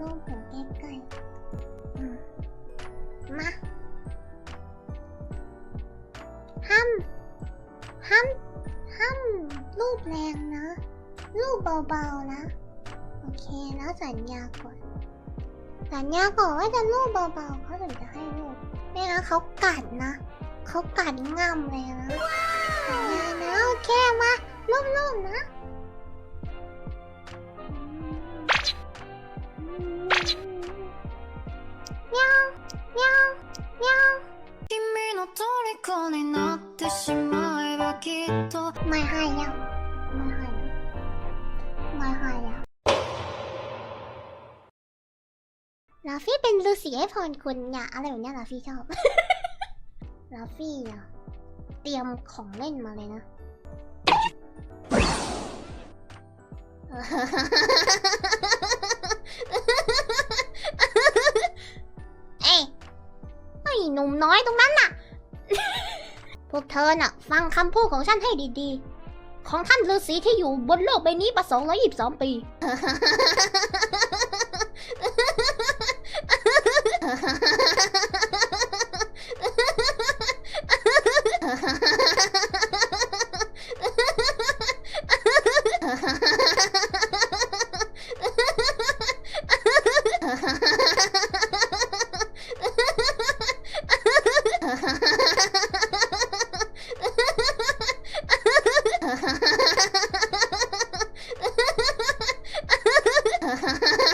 รูปหัวใกล้ๆมมาห้ามห้ามห้ามรูปแรงนะ รูปเบาๆนะ โอเคแล้วสัญญาก่อน สัญญาก่อนว่าจะรูปเบาๆเขาถึงจะให้รูปไม่งั้นเขากัดนะเขากัดง่ำเลยนะสัญญานะโอเคมารูปๆนะ ไม่ให้แล้วไม่ให้แล้วไม่ให้แล้วลาฟี่เป็นฤาษีให้พรคุณเนี่ยอะไรแบบเนี้ยลาฟี่ชอบ ลาฟี่อะเตรียมของเล่นมาเลยนะ น้อยตรงนั้นน่ะ พวกเธอน่ะ ฟังคำพูดของฉันให้ดีๆ ของท่านฤาษีที่อยู่บนโลกใบนี้ประสงค์ร้อยิบสองปี Ha ha ha! Ha ha ha!